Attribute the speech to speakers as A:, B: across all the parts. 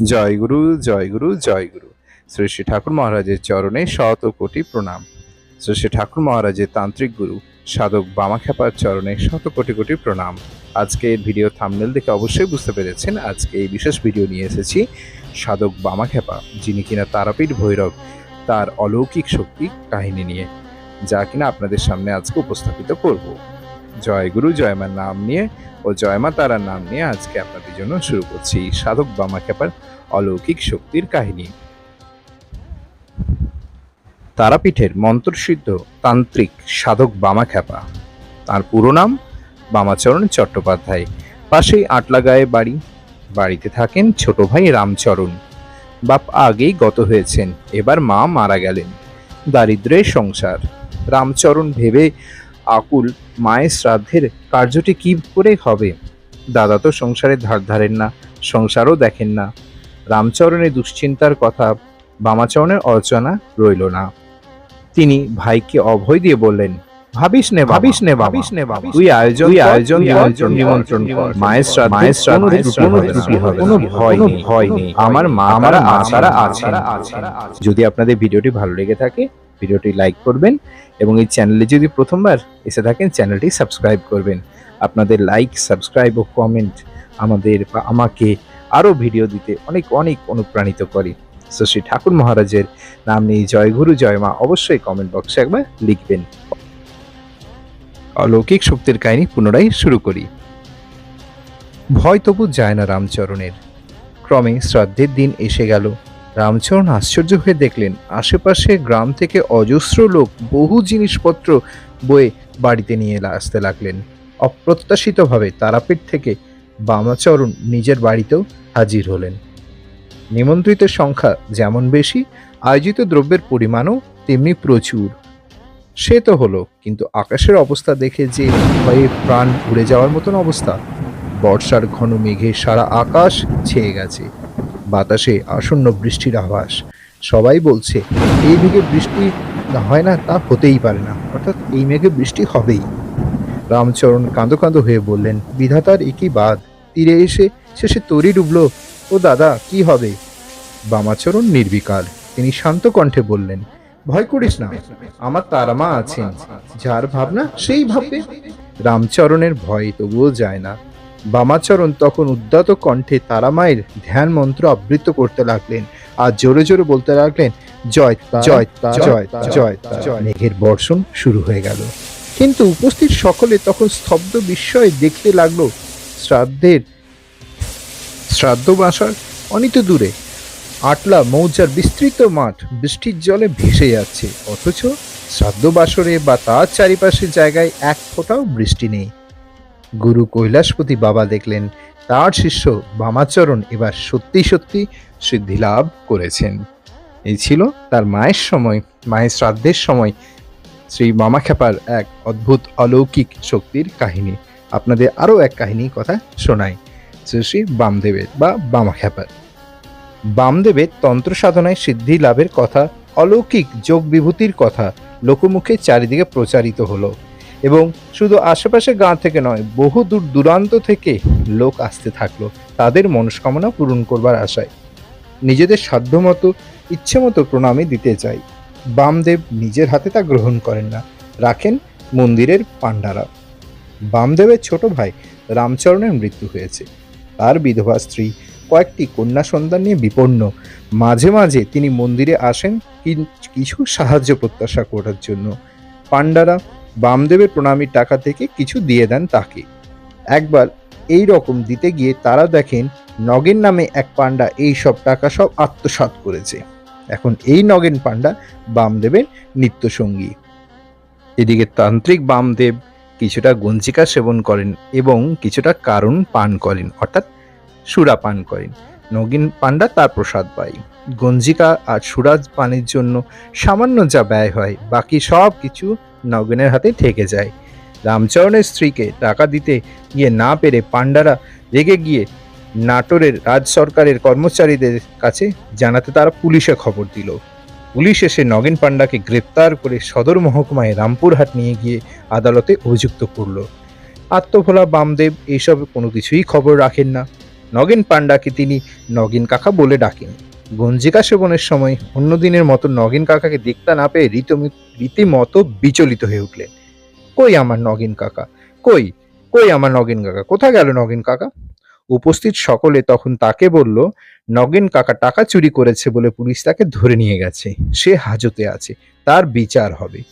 A: জয় গুরু জয় গুরু জয় গুরু। শ্রী শ্রী ঠাকুর মহারাজের চরণে শত কোটি প্রণাম। শ্রী শ্রী ঠাকুর মহারাজের তান্ত্রিক গুরু, সাধক বামাখ্যাপার চরণে শত কোটি কোটি প্রণাম। আজকে ভিডিও থামনেল দেখে অবশ্যই বুঝতে পেরেছেন, আজকে এই বিশেষ ভিডিও নিয়ে এসেছি সাধক বামাখ্যাপা, যিনি কিনা তারাপীঠ ভৈরব, তার অলৌকিক শক্তি কাহিনী নিয়ে, যা কিনা আপনাদের সামনে আজকে উপস্থাপিত করব। জয় গুরু জয়মার নাম নিয়ে ও জয়মা তারার নাম নিয়ে আজকে আপনাদের জন্য শুরু করছি সাধক বামাখ্যাপার অলৌকিক শক্তির কাহিনী। তারাপীঠের মন্ত্রসিদ্ধ তান্ত্রিক সাধক বামাখ্যাপা তার পুরো নাম বামাচরণ চট্টোপাধ্যায়। পাশেই আটলাগায়ে বাড়ি। বাড়িতে থাকেন ছোট ভাই রামচরণ। বাপ আগেই গত হয়েছেন, এবার মা মারা গেলেন। দারিদ্র্যের সংসার। রামচরণ ভেবে আকুল মায়ের শ্রাদ্ধের কার্যটি কি করে হবে? দাদা তো সংসারে ধার ধারেন না সংসারও দেখেন না। রামচরণের দুশ্চিন্তার কথা বামাচরণের অর্চনা রইল না। তিনি ভাইকে অভয় দিয়ে বললেন ভাবিস নে ভাবিস নে ভাবিস নে তুই আয়োজন তুই আয়োজন নিমন্ত্রণ নিমন্ত্রণ মায়ের শ্রাদ্ধ মায়ের শ্রাদ্ধে কোনো ত্রুটি হবে কোনো ভয় নেই। ভয় নেই। আমার মা আমার আশারা আছেন। যদি আপনাদের ভিডিওটি ভালো লেগে থাকে ভিডিওটি লাইক করবেন এবং এই চ্যানেলে যদি প্রথমবার এসে থাকেন, চ্যানেলটি সাবস্ক্রাইব করবেন। আপনাদের লাইক, সাবস্ক্রাইব ও কমেন্ট আমাদের বা আমাকে আরও ভিডিও দিতে অনেক অনেক অনুপ্রাণিত করে। তো শ্রী ঠাকুর মহারাজের নাম নিয়ে জয় গুরু, জয় মা অবশ্যই কমেন্ট বক্সে একবার লিখবেন। অলৌকিক শক্তির কাহিনী পুনরায় শুরু করি। ভয় তবু যায় না রামচরণের। ক্রমে শ্রাদ্ধের দিন এসে গেল। রামচরণ আশ্চর্য হয়ে দেখলেন, আশেপাশে গ্রাম থেকে অজস্র লোক বহু জিনিসপত্র বয়ে বাড়িতে নিয়ে আসতে লাগলেন। অপ্রত্যাশিতভাবে তারাপীঠ থেকে বামাচরণ নিজের বাড়িতেও হাজির হলেন। নিমন্ত্রিতের সংখ্যা যেমন বেশি, আয়োজিত দ্রব্যের পরিমাণও তেমনি প্রচুর। সে তো হলো, কিন্তু আকাশের অবস্থা দেখে যে ভয়ে প্রাণ উড়ে যাওয়ার মতন অবস্থা। বর্ষার ঘন মেঘে সারা আকাশ ছেয়ে গেছে। বাতাসে আসন্ন বৃষ্টির আভাস। সবাই বলছে, এই মেঘে বৃষ্টি হয় না, তা হতেই পারে না। অর্থাৎ এই মেঘে বৃষ্টি হবেই। রামচরণ কাঁদো কাঁদো হয়ে বললেন, বিধাতার একই বাদ তীরে এসে শেষে তরি ডুবলো, ও দাদা, কি হবে? বামাচরণ নির্বিকার। তিনি শান্ত কণ্ঠে বললেন, ভয় করিস না, আমার তারামা আছেন। যার ভাবনা সেই ভাববে। রামচরণের ভয় তবুও যায় না। বামাচরণ তখন উদ্যত কণ্ঠে তারামায়ের ধ্যান মন্ত্র আবৃত্ত করতে লাগলেন আর জোরে জোরে বলতে লাগলেন জয় জয় জয় জয় তারা। মেঘের বর্ষণ শুরু হয়ে গেল। কিন্তু উপস্থিত সকলে তখন স্তব্ধ বিস্ময়ে দেখতে লাগল শ্রাদ্ধের শ্রাদ্ধ বাসার অনিত দূরে আটলা মৌজার বিস্তৃত মাঠ বৃষ্টির জলে ভেসে যাচ্ছে। অথচ শ্রাদ্ধ বাসরে বা তার চারিপাশের জায়গায় এক ফোঁটাও বৃষ্টি নেই। গুরু কৈলাসপতি বাবা দেখলেন, তার শিষ্য বামাচরণ এবার সত্যি সত্যি সিদ্ধি লাভ করেছেন। এই ছিল তার মায়ের সময়, মায়ের শ্রাদ্ধের সময় শ্রী মামাখ্যাপার এক অদ্ভুত অলৌকিক শক্তির কাহিনী। আপনাদের আরও এক কাহিনী কথা শোনাই। শ্রী শ্রী বামদেবের বা বামাখ্যাপার। বামদেবের তন্ত্র সাধনায় সিদ্ধি লাভের কথা, অলৌকিক যোগ বিভূতির কথা লোকমুখে চারিদিকে প্রচারিত হলো। এবং শুধু আশেপাশে গাঁ থেকে নয়, বহু দূর দূরান্ত থেকে লোক আসতে থাকল তাদের মনস্কামনা পূরণ করবার আশায়। নিজেদের সাধ্যমতো ইচ্ছে মতো প্রণামী দিতে চাই। বামদেব নিজের হাতে তা গ্রহণ করেন না। রাখেন মন্দিরের পাণ্ডারা। বামদেবের ছোট ভাই রামচরণের মৃত্যু হয়েছে। তার বিধবা স্ত্রী কয়েকটি কন্যা সন্তান নিয়ে বিপন্ন। মাঝে মাঝে তিনি মন্দিরে আসেন কিছু সাহায্য প্রত্যাশা করার জন্য। পাণ্ডারা বামদেবের প্রণামীর টাকা থেকে কিছু দিয়ে দেন তাকে। একবার এই রকম দিতে গিয়ে তারা দেখেন নগেন নামে এক পাণ্ডা এই সব টাকা সব আত্মসাৎ করেছে। এখন এই নগেন পাণ্ডা বামদেবের নিত্যসঙ্গী। এদিকে তান্ত্রিক বামদেব কিছুটা গঞ্জিকা সেবন করেন এবং কিছুটা কারণ পান করেন, অর্থাৎ সুরা পান করেন। নগিন পাণ্ডা তার প্রসাদ পায়। গঞ্জিকা আর সুরাজ পানের জন্য সামান্য যা ব্যয় হয়, বাকি সব কিছু নগেনের হাতে থেকে যায়। রামচরণের স্ত্রীকে টাকা দিতে গিয়ে না পেরে পাণ্ডারা রেগে গিয়ে নাটোরের রাজ সরকারের কর্মচারীদের কাছে জানাতে তারা পুলিশে খবর দিল। পুলিশ এসে নগেন পাণ্ডাকে গ্রেপ্তার করে সদর মহকুমায় রামপুরহাট নিয়ে গিয়ে আদালতে অভিযুক্ত করল। আত্মভোলা, বামদেব এইসব কোনো কিছুই খবর রাখেন না। নগেন পাণ্ডাকে তিনি নগেন কাকা বলে ডাকেন। গঞ্জিকা সেবনের সময় অন্য দিনের মতো নগেন কাকাকে দেখতে না পেয়ে রীতমি- রীতিমতো বিচলিত হয়ে উঠলেন। কই আমার নগিন কাকা? কই? কই আমার নগেন কাকা? কোথায় গেল নগেন কাকা? উপস্থিত সকলে তখন তাকে বলল, নগেন কাকা টাকা চুরি করেছে বলে পুলিশ তাকে ধরে নিয়ে গেছে। সে হাজতে আছে। তার বিচার হবে।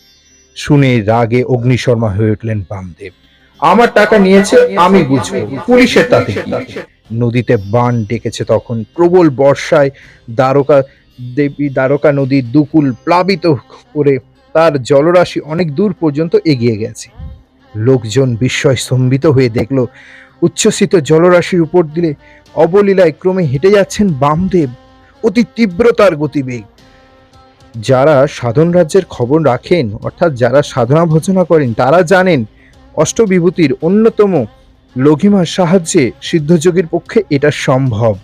A: শুনে রাগে অগ্নিশর্মা হয়ে উঠলেন বামদেব। আমার টাকা নিয়েছে, আমি বুঝব। পুলিশের তাতে নদীতে বান ডেকেছে তখন। প্রবল বর্ষায় দ্বারকা দেবী দ্বারকা নদীর দুকুল প্লাবিত করে তার জলরাশি অনেক দূর পর্যন্ত এগিয়ে গেছে। লোকজন বিস্ময় স্তম্ভিত হয়ে দেখল, উচ্ছ্বসিত জলরাশির উপর দিলে অবলীলায় ক্রমে হেঁটে যাচ্ছেন বামদেব। অতি তীব্রতার গতিবেগ। যারা সাধন রাজ্যের খবর রাখেন, অর্থাৎ যারা সাধনা ভজনা করেন, তারা জানেন অষ্টবিভূতির অন্যতম লঘিমার সাহায্যে সিদ্ধযোগীর পক্ষে এটা সম্ভব।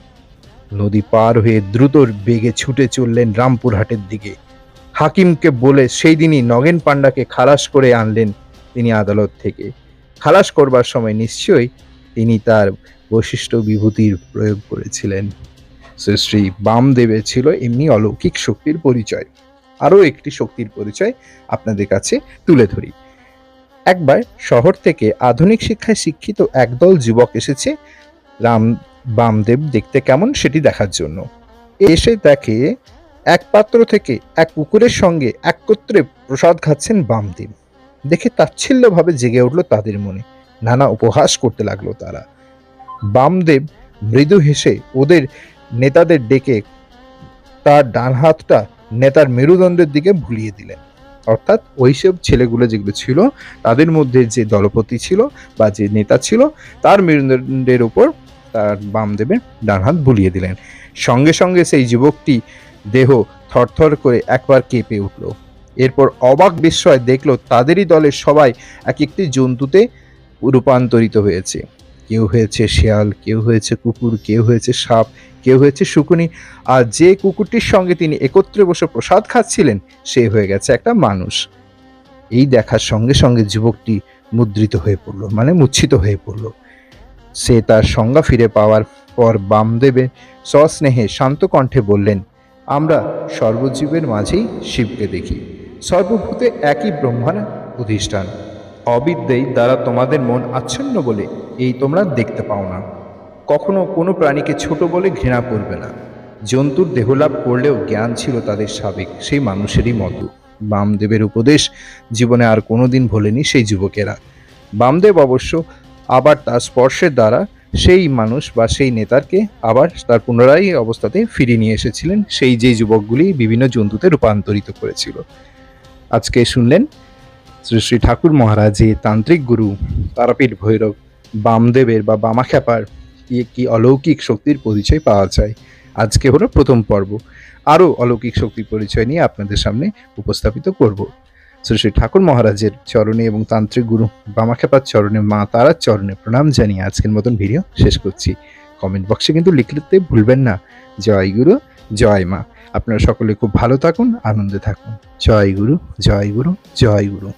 A: নদী পার হয়ে দ্রুত বেগে ছুটে চললেন রামপুরহাটের দিকে। হাকিমকে বলে সেই দিনই নগেন পাণ্ডাকে খালাস করে আনলেন তিনি আদালত থেকে। খালাস করবার সময় নিশ্চয়ই তিনি তার বৈশিষ্ট্য বিভূতির প্রয়োগ করেছিলেন। শ্রী বামদেবের ছিল এমনি অলৌকিক শক্তির পরিচয়। আরও একটি শক্তির পরিচয় আপনাদের কাছে তুলে ধরি। একবার শহর থেকে আধুনিক শিক্ষায় শিক্ষিত একদল যুবক এসেছে। রাম, বামদেব দেখতে কেমন সেটি দেখার জন্য। এসে দেখে এক পাত্র থেকে এক কুকুরের সঙ্গে একত্রে প্রসাদ খাচ্ছেন বামদেব। দেখে তাচ্ছিল্যভাবে জেগে উঠল তাদের মনে। নানা উপহাস করতে লাগল তারা। বামদেব মৃদু হেসে ওদের নেতাদের ডেকে তার ডান হাতটা নেতার মেরুদণ্ডের দিকে ভুলিয়ে দিলেন। অর্থাৎ ওইসব ছেলেগুলো যেগুলো ছিল, তাদের মধ্যে যে দলপতি ছিল বা যে নেতা ছিল, তার মেরুদণ্ডের উপর তার বামদেবের ডান হাত বুলিয়ে দিলেন। সঙ্গে সঙ্গে সেই যুবকটি দেহ থরথর করে একবার কেঁপে উঠল। এরপর অবাক বিস্ময় দেখল তাদেরই দলের সবাই এক একটি জন্তুতে রূপান্তরিত হয়েছে। কেউ হয়েছে শেয়াল, কেউ হয়েছে কুকুর, কেউ হয়েছে সাপ, কেউ হয়েছে শুকুনি, আর যে কুকুরটির সঙ্গে তিনি একত্রে বসে প্রসাদ খাচ্ছিলেন, সে হয়ে গেছে একটা মানুষ। এই দেখার সঙ্গে সঙ্গে যুবকটি মুদ্রিত হয়ে পড়ল মানে মূর্ছিত হয়ে পড়ল। সে তার সংজ্ঞা ফিরে পাওয়ার পর বামদেবে সস্নেহে শান্ত কণ্ঠে বললেন, আমরা সর্বজীবের মাঝেই শিবকে দেখি। সর্বভূতে একই ব্রহ্মার অধিষ্ঠান। অবিদ্যেই দ্বারা তোমাদের মন আচ্ছন্ন বলে এই তোমরা দেখতে পাও না। কখনো কোনো প্রাণীকে ছোট বলে ঘৃণা করবে না। জন্তুর দেহলাভ করলেও জ্ঞান ছিল তাদের সাবেক, সেই মানুষেরই মতো। বামদেবের উপদেশ জীবনে আর কোনোদিন ভোলেনি সেই যুবকেরা। বামদেব অবশ্য আবার তার স্পর্শের দ্বারা সেই মানুষ বা সেই নেতারকে আবার তার পুনরায় অবস্থাতে ফিরিয়ে নিয়ে এসেছিলেন, সেই যে যুবকগুলি বিভিন্ন জন্তুতে রূপান্তরিত করেছিল। আজকে শুনলেন শ্রী শ্রী ঠাকুর মহারাজের তান্ত্রিক গুরু তারাপীঠ ভৈরব বামদেবের বা বামাখ্যাপার কি কি অলৌকিক শক্তির পরিচয় পাওয়া যায়? আজকে হলো প্রথম পর্ব। আরও অলৌকিক শক্তির পরিচয় নিয়ে আপনাদের সামনে উপস্থাপিত করব। শ্রী শ্রী ঠাকুর মহারাজের চরণে এবং তান্ত্রিক গুরু বামাখ্যাপার চরণে, মা তারার চরণে প্রণাম জানিয়ে আজকের মতন ভিডিও শেষ করছি। কমেন্ট বক্সে কিন্তু লিখতে ভুলবেন না। জয় গুরু, জয় মা। আপনারা সকলে খুব ভালো থাকুন, আনন্দে থাকুন। জয় গুরু জয় গুরু জয় গুরু।